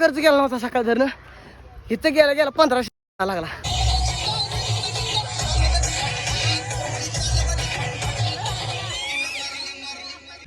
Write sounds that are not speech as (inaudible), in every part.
खर्च गेला नव्हता सकाळ धरणं. इथं गेला गेला पंधराशे लागला.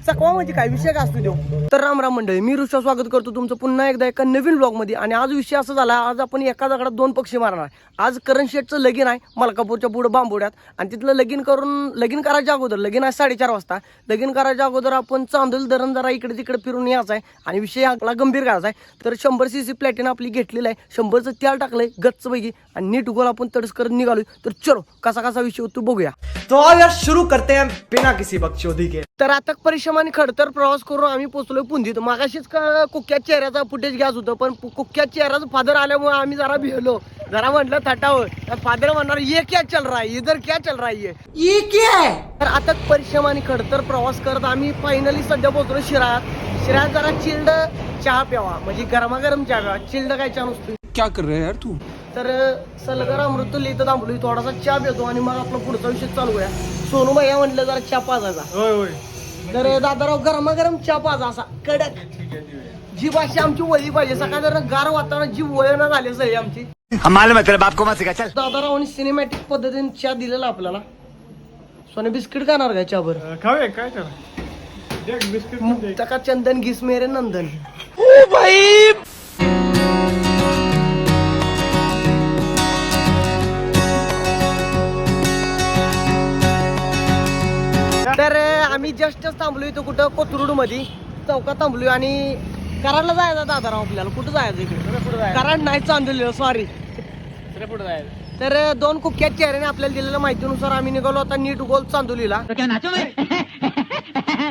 चकवा म्हणजे काय विषय काय असतो देऊ? तर राम राम मंडळी मी ऋषा स्वागत करतो तुमचं पुन्हा एकदा एका नवीन ब्लॉगमध्ये आणि आज विषय असा झाला आज आपण एका दगडात दोन पक्षी मारणार आहे. आज करण शेटचं लगीन आहे मलकापूरच्या पुढे बांबोड्यात. आणि तिथलं लगीन करून लगीन करायच्या अगोदर लगीन आहे साडेचार वाजता. लगीन करायच्या अगोदर आपण चांदोली धरण जरा इकडे तिकडे फिरून यायचं आहे. आणि विषय आपला गंभीर करायचा आहे. तर शंभर सी सी प्लॅटिन आपली घेतलेलं आहे. शंभरचं तेल टाकलंय गच्चपैकी. आणि नीट उगल आपण तडस करत निघालोय. तर चलो कसा कसा विषय होतो बघूया. तो यार शुरू करते हैं बिना किसी बकचोदी के. तर आता परिश्रम आणि खडतर प्रवास करून आम्ही पोहोचलोय पुंजीत मागाशीच का कुक्या चेहऱ्याचा फुटेज घ्यायच होतं पण कुक्या चेहऱ्याचं फादर आल्यामुळे आम्ही जरा भिलो जरा म्हटलं थटावं. फादर म्हणणार ये क्या चल रहा है? इधर क्या चल रहा है ये? क्या है? तर आता परिश्रम आणि खडतर प्रवास करत आम्ही फायनली सध्या पोहोचलो शिराळ्यात. शिराळ्यात जरा चिल्ड चहा प्यावा म्हणजे गरमागरम चहा प्यावा. चिल्ड काय चहा नसतो क्या कर रहा यार तू? तर सलगर अमृतुल्य इथं थांबलोय थोडासा चहा पितो आणि मग आपला पुढचा विषय चालू आहे सोनू भैया म्हटलं जरा चहा पाजायचा. होय होय. तर दादाराव गरमागरम चहा पाजा असा. कडक. जी भाषा आमची वळी पाहिजे सकाळ जर गार वातावरण जी वळण झाली सगळी आमची. हम मालूम तेरे बाप को मत सिखा चल. दादारावांनी सिनेमॅटिक पद्धतीने चहा दिलेला आपल्याला. सोने बिस्किट खाणार चहावर खाऊया काय. मुक्तका चंदन घिस मेरे नंदन. तर आम्ही जस्टच थांबलोय इथं कुठं? कोथरूडमध्ये चौकात थांबलोय आणि कराडला जायचं दादाराव आपल्याला. कुठं जायचं इकडे? कराड नाही चांदोली सॉरी तर दोन कुख्यात चेहऱ्याने आपल्याला दिलेल्या माहितीनुसार आम्ही निघालो आता नीट गोल चांदोलीला. (laughs) (laughs)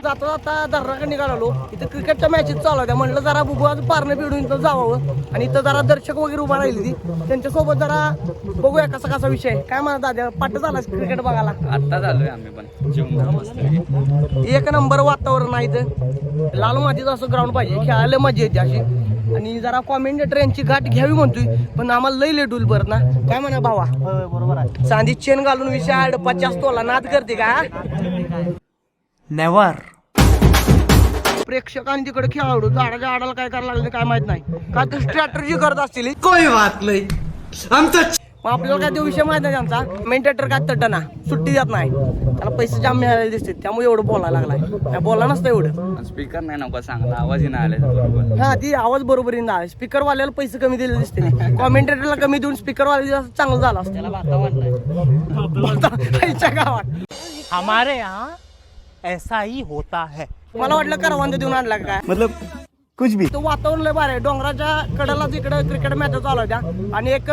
जाता जाता दर्राकडे निघालो इथं क्रिकेटच्या मॅचेस चालू होत्या म्हणलं जरा बघू आज पारणं पिढून इथं जावं. आणि इथं जरा दर्शक वगैरे उभा राहिली ती त्यांच्यासोबत जरा बघूया कसा कसा विषय काय म्हणा दादा पाठ झाला क्रिकेट बघायला? आता झालोय आम्ही पण. एक नंबर वातावरण आहे इथं. लाल मातीचं असं ग्राउंड पाहिजे. खेळायला मजा येते अशी. आणि जरा कॉमेंटेटर यांची गाठ घ्यावी म्हणतोय. पण आम्हाला लई लेट होईल बरं ना. काय म्हणा भावा? बरोबर आहे. चांदी चेन घालून विषय आड पचास तोला नाद करते का? नेवर प्रेक्षकांनी तिकडे खेळाडू झाडाच्या आडाला काय करायला लागले काय माहीत नाही. का तर स्ट्रॅटर्जी करत असतील? कोई बात नहीं हम तो मग आपल्याला काय तो विषय माहीत नाही त्यांचा. मेंटेटर काय तटना सुट्टी देत नाही. त्याला पैसे जाम मिळाले दिसते त्यामुळे एवढं बोलायला लागलाय. बोला नसतं एवढं. स्पीकर नाही नको चांगला. आवाज नाही आला बरोबर हा ती आवाज बरोबर येईन. स्पीकर वाल्याला पैसे कमी दिले दिसते कॉमेंटेटरला कमी देऊन स्पीकर वाले चांगलं झालं असतं. (laughs) आईच्या गावात. हमारे यहाँ ऐसा ही होता है। मला वाटलं करवांद देऊन आणला का काय? मतलब कुछ भी। तो वातावरण लय भारी आहे. डोंगराच्या कडेला तिकडे क्रिकेट मॅच चालू होत्या आणि एक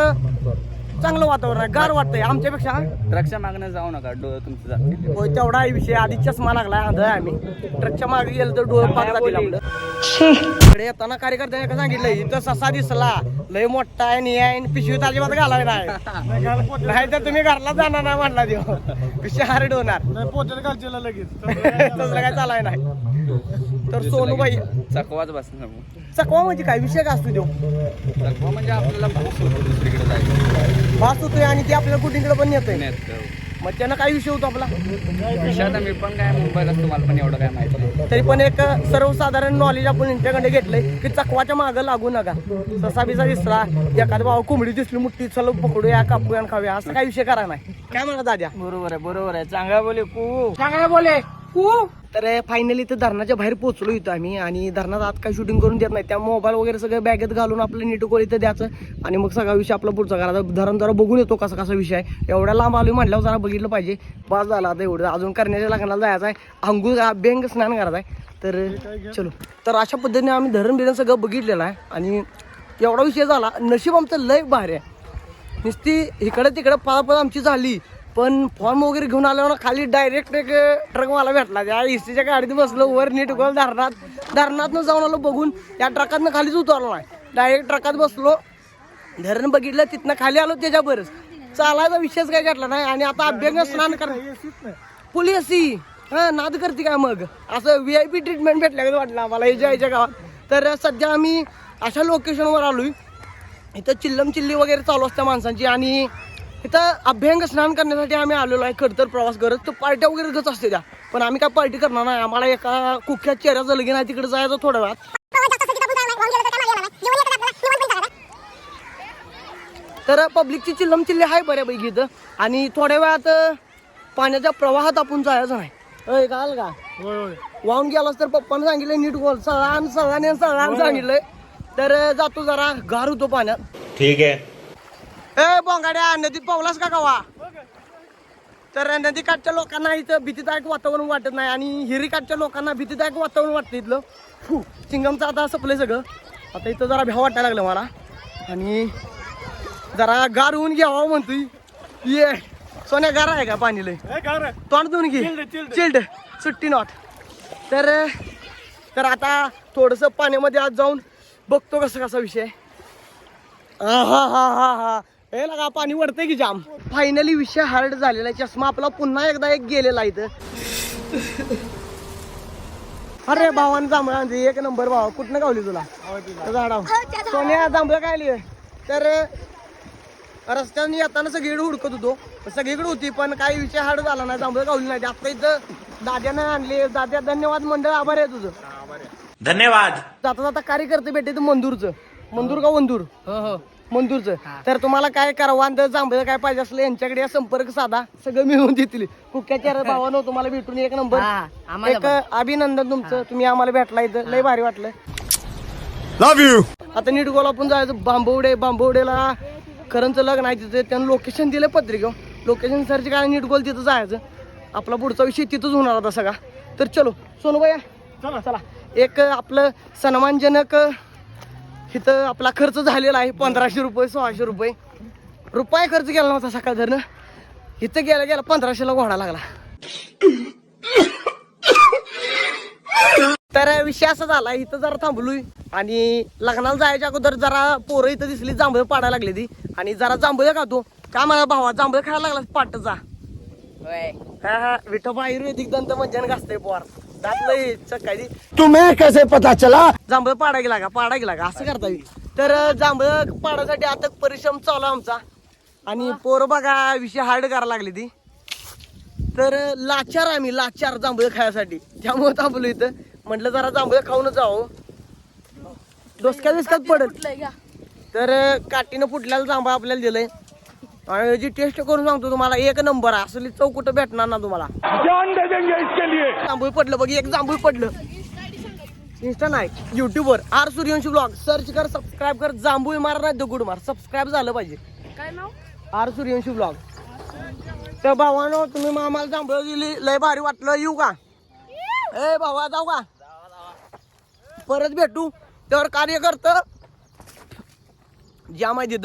चांगलं वातावरण आहे गार वाटतंय आमच्यापेक्षा ट्रकच्या मागणं जाऊ नका डोळं तुमचं जातील होय तेवढा आहे विषय आधी चष्मा लागलाय आंधळ आहे आम्ही. ट्रकच्या मागे गेलो तर डोळे पाक जातील आपलं. इकडे येताना कार्यकर्त्याने का सांगितलं इथं ससा दिसला लय मोठा आहे नि आहे आणि पिशवीत अजिबात घालाय नाही. नाही तर तुम्ही घरला जाणार नाही म्हणला देव पिशवी हार्ड होणार. पोचल घालचेला लगेच. (laughs) तसलं काय चालाय नाही. तर सोनूबाई चकवाच बस चकवा म्हणजे काय? विषय काय असतो तो चकवा म्हणजे आपल्याला पाऊस होतो दुसरीकडे जायचं. भास होतोय आणि ते आपल्याला कुठीकडे पण येतोय नेत मग त्यानं काय विषय होतो आपला? विषयात मी पण काय मुंबईला तुम्हाला पण एवढं काय माहिती नाही. तरी पण एक सर्वसाधारण नॉलेज आपण यांच्याकडे घेतलंय की चकवाच्या मागं लागू नका. ससा बिसा दिसला एखादा भाऊ कोंबडी दिसली मुठ्ठी चल पकडूया कापूया आणि खाऊया असं काही विषय करा नाही. काय म्हणा दाद्या? बरोबर आहे बरोबर आहे. चांगला बोले कू चांगला बोले तर फायनली तर धरणाच्या बाहेर पोचलो इथं आम्ही आणि धरणात आत काही शूटिंग करून देत नाही. त्या मोबाईल वगैरे सगळं बॅगेत घालून आपलं नीटकोळ इथं द्यायचं आणि मग सगळा विषय आपला पुढचा करायचा. धरण जरा बघून येतो कसा कसा विषय आहे. एवढ्या लांब आलोय म्हटल्यावर जरा बघितलं पाहिजे. पास झाला आता एवढं. अजून करण्याच्या लग्नाला जायचं आहे. अंघोळ बेंग स्नान करायचं आहे. तर चलो. तर अशा पद्धतीने आम्ही धरण बिरण सगळं बघितलेलं आहे आणि एवढा विषय झाला. नशीब आमचं लय भारी आहे. नुसती इकडं तिकडं पळापळ आमची झाली. पण फॉर्म वगैरे घेऊन आल्यावर खाली डायरेक्ट एक ट्रक मला भेटला. त्या इस्टीच्या गाडीत बसलो वर नीट गोल धरणात. धरणातनं जाऊन आलो बघून त्या ट्रकातनं खालीच उतरलो नाही. डायरेक्ट ट्रकात बसलो. धरण बघितलं तिथनं खाली आलो त्याच्यावरच. चालायचा विषयच काय घडला नाही आणि आता अभ्यंग स्नान कर फुल एसी हा नाद करते काय मग? असं व्ही आय पी ट्रीटमेंट भेटल्या वाटलं आम्हाला याच्या याच्या गावात. तर सध्या आम्ही अशा लोकेशनवर आलोय. इथं चिल्लम चिल्ली वगैरे चालू असते माणसांची आणि इथं अभ्यंग स्नान करण्यासाठी आम्ही आलेलो आहे खडतर प्रवास करत. तर पार्ट्या वगैरे गच असते त्या. पण आम्ही काय पार्टी करणार नाही. आम्हाला एका कुख्यात चेहऱ्याचं लगीन आहे तिकडे जायचं थोड्या वेळात. तर पब्लिकची चिल्लम चिल्ली आहे बऱ्यापैकी इथं. आणि थोड्या वेळात पाण्याच्या प्रवाहात आपण जायचं नाही. अय काल का वाहून गेलास तर पप्पानं सांगितलं नीट बोल. सळान सळाने सळान सांगितलंय. तर जातो जरा. गार होतो पाण्यात. ठीक है ए बोंगाड्या नदीत पावलास का कवा तर नदीकाठच्या लोकांना इथं भीतीदायक वातावरण वाटत नाही आणि हिरीकाठच्या लोकांना भीतीदायक वातावरण वाटतं इथलं. फू चिंगमचं आता संपलंय सगळं. आता इथं जरा भ्या वाटायला लागलं मला. आणि जरा गार होऊन घ्यावा म्हणतोय. ये सोन्या गार आहे का पाणी लय तोंड धुवून घे. चिल्ड सुट्टी नॉट तर तर आता थोडंसं पाण्यामध्ये आज जाऊन बघतो कसं कसा विषय हा हा हा हा हे. लगा पाणी वरतंय की जाम? फायनली विषय हार्ड झालेला आहे. चष्मा आपला पुन्हा एकदा एक गेलेला इथं. अरे भावान जांभळा एक नंबर भावा. कुठनं गावली तुला? झाडाव सोन्या जांभळं काय लिहिलंय? तर रस्त्याने येताना सगळीकडे हुडकत होतो. सगळीकडे होती पण काही विषय हार्ड झाला नाही. जांभळं गावली नाही. आता इथं दाद्यानं आणले. दाद्या धन्यवाद मंडळ. आभार आहे तुझं. धन्यवाद. जाता जाता कार्यकर्ते भेटते ते मंदूरचं. मंदूर का वंदूर? मंदूरचं. तर तुम्हाला काय करा वांद जांभळं काय पाहिजे असलं यांच्याकडे संपर्क साधा. सगळं मिळवून देतील. कुक्याच्या भावानं तुम्हाला भेटून एक नंबर. एक अभिनंदन तुमचं. तुम्ही आम्हाला भेटला इथं. लय भारी वाटलं. लव यू आता नीट गोल आपण जायचं. बांबवडे बांबवडेला खरंच लग्न आहे तिथे. त्यांनी लोकेशन दिलं पत्रिका लोकेशन सर्च काय नीट गोल तिथं जायचं. आपला पुढचा विषय तिथंच होणार होता सगळा. तर चलो सोनूबाई चला. चला. एक आपलं सन्मानजनक इथं आपला खर्च झालेला आहे पंधराशे रुपये सोळाशे रुपये. रुपये खर्च केला नव्हता सकाळ धरणं इथं गेला गेला पंधराशेला घोडा लागला. तर विषय असा झाला इथं जरा थांबलोय. आणि लग्नाला जायच्या अगोदर जरा पोरं इथं दिसली जांभळं पाडायला लागली ती. आणि जरा जांभळं खातो. का मला भावा जांभळं खायला लागला पाटचा हा हा विठोबा आयुर्वेदिक दंत मंजन घासतंय पोर. दात तुम्हें कैसे पता चला? जांभळं पाडा गेला का? पाडा गेला का? असं करता येईल. तर जांभळं पाडासाठी आता परिश्रम चालू आहे आमचा. आणि पोरं बघा विषय हार्ड करायला लागली ती. तर लाचार आम्ही लाचार जांभळं खायसाठी. त्यामुळे थांबलो इथं. म्हटलं जरा जांभळं खाऊन जावं डोसक्या बिस्क्यात पडत तर काठीनं फुटल्याला जांभळ आपल्याला दिलंय. आणि जी टेस्ट करून सांगतो तुम्हाला एक नंबर असली चव कुठं भेटणार ना तुम्हाला. जांभूळ पडलं बघ एक जांभूळ पडलं. इंस्टा नाही युट्यूबवर आर सूर्यवंशी ब्लॉग सर्च कर सबस्क्राईब कर जांभूळ मार नाही दगड मार. सबस्क्राईब झालं पाहिजे. काय नाव? आर सूर्यवंशी ब्लॉग तर भावानो तुम्ही मग आम्हाला जांभळं दिली लय भारी वाटलं. येऊ का? ए भावा जाऊ का? परत भेटू. त्यावर कार्य करत. ज्या माहिती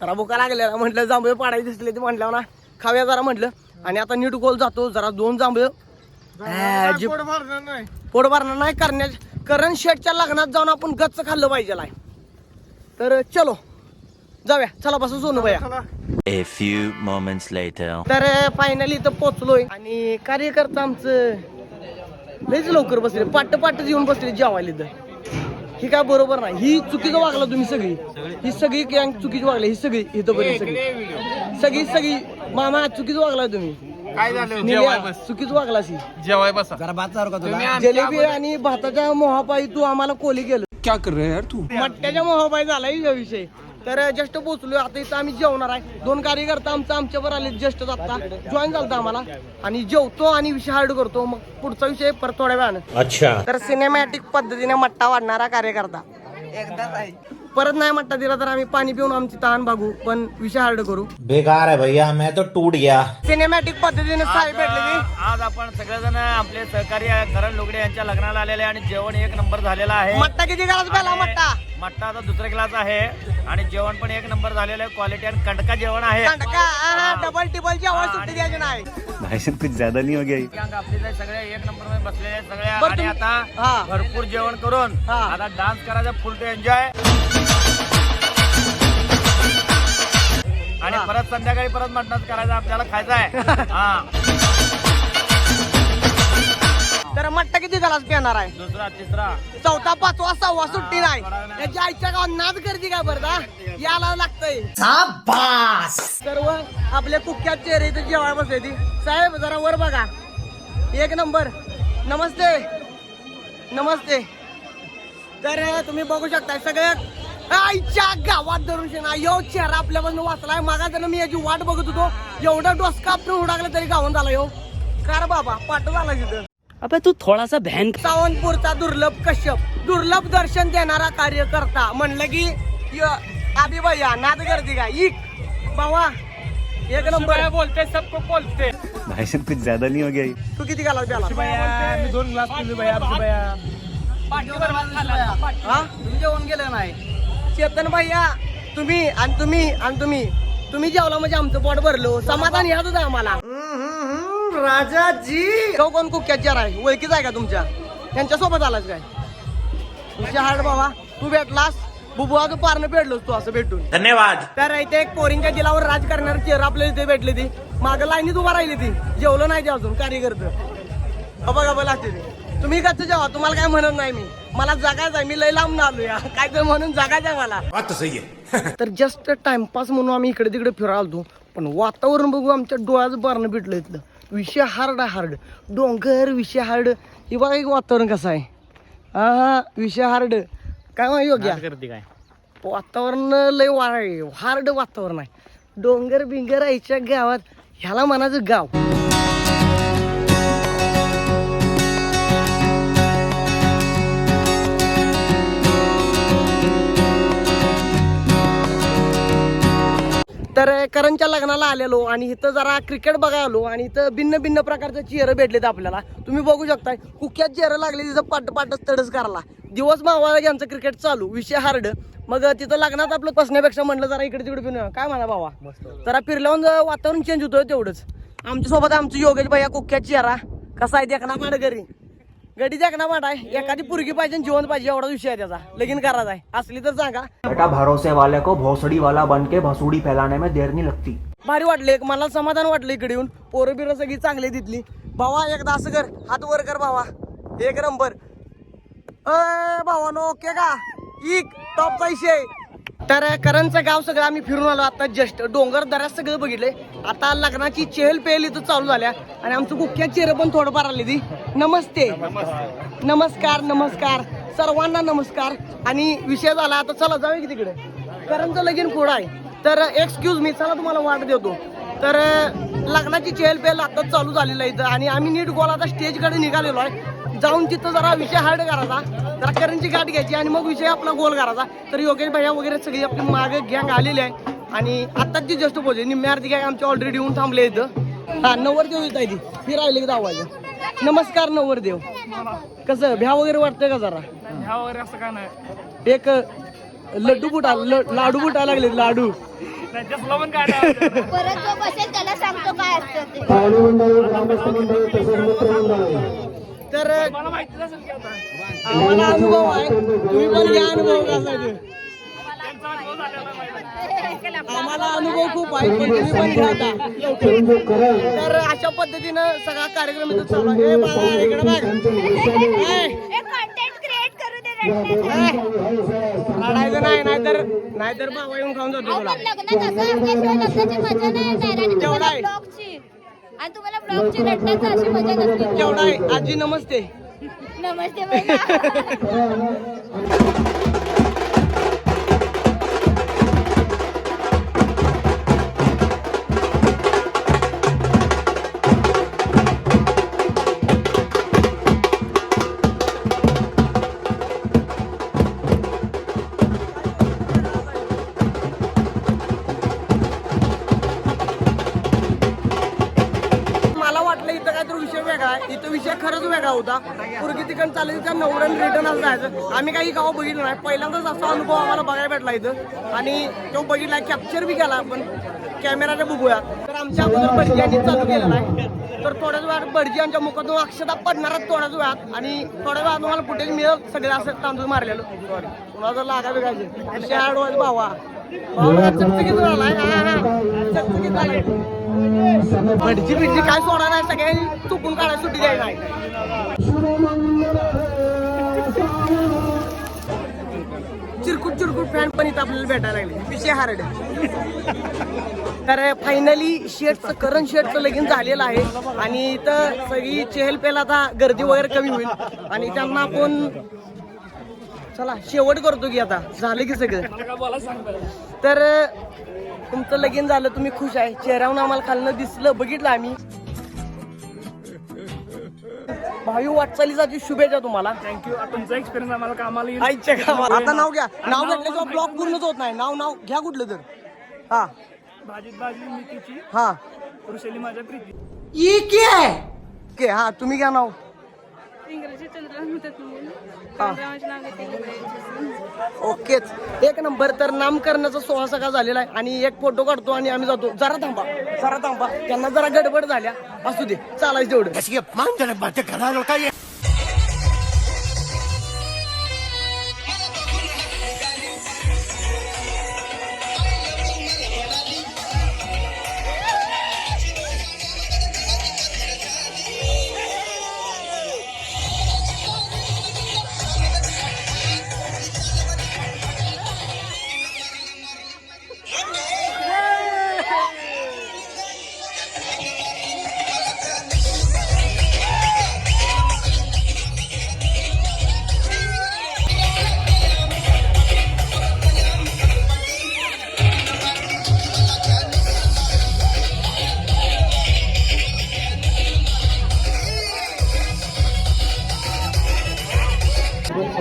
जरा भुका लागलेला म्हटलं जांभळं पाडायचे दिसले ते म्हटलं ना खाव्या जरा म्हटलं. आणि आता नीट गोल जातो जरा दोन जांभळं. पोट भरणार नाही. करण्या करण शेटच्या लग्नात जाऊन आपण गच्च खाल्लं पाहिजे. तर चलो जाऊया. चला बसू सोनू भैया. A few moments later. तर फायनली इथं पोचलोय. आणि कार्यकर्ता आमचं लयच लवकर बसले. पाट पाटच येऊन बसले जेवायला इथं. ही काय बरोबर नाही. ही चुकीचं वागला तुम्ही सगळी. ही सगळी गँग चुकीची वागली. ही सगळी इथं बरी सगळी. सगळी सगळी. मामा चुकीचं वागला तुम्ही. काय झालं? चुकीचं वागला सी जेवाय बसा. जलेबी आणि भाताच्या मोहापायी तू आम्हाला कोली केलं. क्या कर रहे हैं यार तू? मट्ट्याच्या मोहापायी झालाय हा विषय. तर जस्ट पोहोचलोय. आता इथं आम्ही जेवणार आहे. दोन कार्यकर्ता आमचं आमच्यावर आले जस्ट आता. जॉईन झालं आम्हाला. आणि जेवतो आणि विषय हार्ड करतो. मग पुढचा विषय परत थोड्या वेळानं. अच्छा. तर सिनेमॅटिक पद्धतीने मट्टा वाढणारा कार्यकर्ता. परत नाही मट्टा दिला तर आम्ही पाणी पिऊन आमची तहान भागू. पण विषय हार्ड करू. बेकार है भैया. मैं तो टूट गया. सिनेमॅटिक पद्धतीने साहेब भेटले की आज आपण सगळेजण आपले सहकारी करण लुगडे यांच्या लग्नाला आलेले आहे आणि जेवण एक नंबर झालेला आहे. मट्टा किती गलास पहिला मट्टा? मट्टा आता दुसरे क्लास आहे. आणि जेवण पण एक नंबर झालेलं आहे. क्वालिटी आणि कंटका जेवण आहे. डबल टिबल जेवण सुट्टी द्यायची नाही. भाई साहब कुछ ज्यादा नहीं हो गया ये? गँग आपली जे सगळे एक नंबरमध्ये बसलेले आहेत सगळे. बरं आणि आता हा. भरपूर जेवण करून हा. आता डान्स करायचा फुल टू एन्जॉय आणि परत संध्याकाळी परत मटणाच करायचं आपल्याला खायचं आहे. हा. तर मट्टा किती गलास पिणार आहे? दुसरा तिसरा. चौथा पाचवा सहावा सुट्टी नाही. त्याच्या आईच्या गावात नाद गर्दी का? याला लागतंय. सर्व आपले कुख्यात चेहरे इथे जेवाय बसले ती. साहेब जरा वर बघा. एक नंबर. नमस्ते. नमस्ते. तर तुम्ही बघू शकता सगळं आईच्या गावात धरून शेणा. यो चेहरा आपल्यापासून वाचलाय. मागा जण मी याची वाट बघत होतो. एवढा डोसका आपण उडाकला तरी गावून झाला यो. कार बाबा पाठ झाला तिथं. अबे तू थोड़ा सा बहन सावंतपूरचा दुर्लभ कश्यप दुर्लभ दर्शन देणारा कार्यकर्ता म्हणलं की य- आबी भैया नाद गर्दी का इक बाबा एक नंबर. बोलते सबको बोलते. भाई साहब कुछ ज्यादा नहीं हो गया? तू किती गाला प्याला मी दोन ग्लास पिले भैया हा? तुम्ही जेवण गेलं नाही? चेतन भैया तुम्ही आणि तुम्ही आणि तुम्ही. तुम्ही जेवला म्हणजे आमचं पोट भरलो. समाधान याच होतं आम्हाला. राजाजी! तो कोण कुक्याचार आहे? ओळखीच आहे का तुमच्या? त्यांच्यासोबत आलाच काय? तुझ्या हाड बाबा तू भेटलास. बुबुआ तू पारणं पेडलोस तू असं भेटून. धन्यवाद. तर इथे एक पोरींच्या जिलावर राज करणार चेहरा आपल्याला इथे भेटली ती. मागं लाईनीत उभा राहिली ती. जेवलं नाही ते अजून कार्यकर्ते. बघा बघा लागते ते. तुम्ही कसं जेवा? तुम्हाला काय म्हणत नाही मी. मला जगायचं आहे मी लय लांब आलो या (laughs) काय तर म्हणून जगायचं आहे मला. है (laughs) तर जस्ट टाइमपास म्हणून आम्ही इकडे तिकडे फिरालतो पण वातावरण बघू आमच्या डोळ्याचं बारणं भेटलं इथलं. विषय हार्ड. आहे हार्ड डोंगर विषय हार्ड हे बघा एक वातावरण कसं आहे. हा हा विषय हार्ड काय माहिती योग्य? करते काय? वातावरण लय आहे. हार्ड वातावरण आहे. डोंगर बिंगर आईच्या गावात. ह्याला म्हणायचं गाव. तर करंच्या लग्नाला आलेलो आणि इथं जरा क्रिकेट बघायला आलो आणि इथं भिन्न भिन्न प्रकारचे चेहरे भेटलेत आपल्याला. तुम्ही बघू शकताय कुक्यात चेहरे लागले तिथं पाट पाटच तडच करायला. दिवस मावाला यांचं क्रिकेट चालू विषय हार्ड मग तिथं लग्नात आपलं बसण्यापेक्षा म्हणलं जरा इकडे तिकडे फिरून. काय म्हणा बाबा जरा फिरल्यावर वातावरण चेंज होतं तेवढंच. आमच्यासोबत आमचं योगेश भैया कुक्यात चेहरा. कसा आहे? देखना माड घरी. गडी देखना माड आहे. एखादी पुरगी पाहिजे जिवंत पाहिजे एवढा विषय आहे त्याचा. लगीन करायचा आहे. असली तर सांगा. बेटा भरोसे वाले को भोसड़ी वाला बन के भसूड़ी फैलाने में देर नहीं लगती. भारी वाटले. एक मला समाधान वाटलं इकडे येऊन. पोरं बिरं सगळी चांगली तिथली भावा एकदा असं कर. हात वर कर भावा. एक नंबर. अय भावानो ओके का? इक टॉपचा विषय तर करंजचं गाव सगळं आम्ही फिरून आलो. आता जस्ट डोंगर दऱ्यात सगळं बघितलंय. आता लग्नाची चेहल पेहल इथं चालू झाल्या. आणि आमचं कुख्या चेहरे पण थोडंफार आले ती नमस्ते. नमस्कार नमस्कार. सर्वांना नमस्कार. आणि विषय झाला आता चला जाऊया की तिकडे? करंजचं लगीन पुढं आहे. तर एक्सक्यूज मी चला तुम्हाला वाट देतो. तर लग्नाची चेहल पेहल आता चालू झालेलं आहे इथं. आणि आम्ही नीट गोल आता स्टेजकडे निघालेलो आहे. जाऊन तिथं जरा विषय हार्ड करायचा. जरा करंजी गाठ घ्यायची आणि मग विषय आपला गोल करायचा. तर योगेश भैया वगैरे सगळी आपली मागे गँग आलेली आहे. आणि आत्ताच ती जस्ट पोहोचली निम्म्यार्थी गँग आमची ऑलरेडी येऊन थांबले इथं. हा नवरदेव येत आहे ती. राहिले की दावायचं नमस्कार नवरदेव. कसं भ्या वगैरे वाटतंय का जरा? ह्या वगैरे असं काय नाही. एक लड्डू बुटा लाडू बुटा लागले लाडू. त्याच्यातलं पण काय नाही. परत जो बसेल त्याला सांगतो काय असतं ते. तर आम्हाला अनुभव आहे. तुम्ही पण घ्या अनुभव कसा आहे ते. आम्हाला अनुभव खूप आहे पण तुम्ही पण घ्या आता. तर अशा पद्धतीनं सगळा कार्यक्रम इथं चालू आहे. बाळा, इकडे बघ. ए, कंटेंट क्रिएट करू दे रडण्याचं. रडायचं नाही नाहीतर नाहीतर बाबा येऊन खाऊन जातो तुला. आहे. ब्लॉगची. आणि तुम्हाला ब्लॉगची रडण्याची अशी मजा नसते केवढा आहे आजी नमस्ते. नमस्ते (laughs) (laughs) जायचं. आम्ही काही गाव बघितलं नाही. पहिल्यांदाच असा अनुभव आम्हाला बघायला भेटला इथं. आणि तो बघितला कॅप्चर बी केला. आपण कॅमेराच्या बघूया. तर आमच्या अगोदर बडजी चालू केलेला आहे. तर थोड्याच वेळात भटजी आमच्या मुखातून अक्षता पडणारच थोड्याच वेळात. आणि थोड्या वेळात तुम्हाला फुटेज मिळेल. सगळे असं तांदूळ मारलेलं. सॉरी जर लागा बिघायचे शॅड वाज भावा. भावा चकचकीत झालाय चकचकीत झालाय भटजी बिटजी काय सोडा नाही सगळ्यांनी चुकून काढायला सुट्टी द्यायला चिरकुट चिरकुट फॅन पण इथं आपल्याला भेटायला लागले. विषय हार्ड तर फायनली शेटचं करण शेटचं लगीन झालेलं आहे. आणि इथं सगळी चेहल पेल आता गर्दी वगैरे कमी होईल. आणि त्यांना आपण चला शेवट करतो की आता. झालं की सगळं. तर तुमचं लगीन झालं तुम्ही खुश आहे. चेहऱ्यावरून आम्हाला खालनं दिसलं बघितलं आम्ही. भावी वाटचालीसाठी शुभेच्छा तुम्हाला. थँक्यू तुमचा एक्सपिरियन्स आम्हाला कामाला आईच्या गावात आता नाव घ्या. नाव घेतल्याशिवाय ब्लॉग पूर्णच होत नाही. नाव नाव घ्या कुठलं तर. हा. भाजीत भाजी मितीची हा. वृषाली माझ्या प्रीती. ये क्या है के हा तुम्ही घ्या नाव. इंग्रजी म्हणतात हा. नाव घेते. ओकेच एक नंबर तर नामकरणाचा सोहळा सगळा झालेला आहे आणि एक फोटो काढतो आणि आम्ही जातो. जरा थांबा जरा थांबा. त्यांना जरा गडबड झाल्या. असू दे चालायचं तेवढं.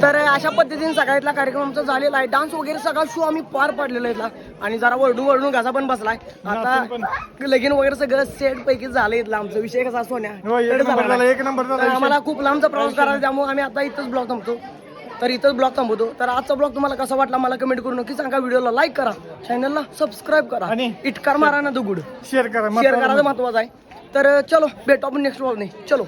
तर अशा पद्धतीने सकाळीतला कार्यक्रम आमचा झालेला आहे. डान्स वगैरे सगळा शो आम्ही पार पाडलेला आहे इथला. आणि जरा वरडून वरडून घासा पण बसलाय. आता लगीन वगैरे सगळं सेट पैकी झालं इथला आमचा. विषय कसा सोन्या? झाला नाही. तर आम्हाला खूप लांबचा प्रवास करायचा त्यामुळे आम्ही आता इथंच ब्लॉग थांबतो. तर इथंच ब्लॉग थांबवतो. तर आजचा ब्लॉग तुम्हाला कसा वाटला मला कमेंट करून नक्की सांगा. व्हिडिओला लाईक करा. चॅनलला सबस्क्राईब करा. आणि इटकार मारा ना तो गुड शेअर करा शेअर करायचं महत्वाचं आहे. तर चलो भेटू आपण नेक्स्ट ब्लॉग नाही चलो.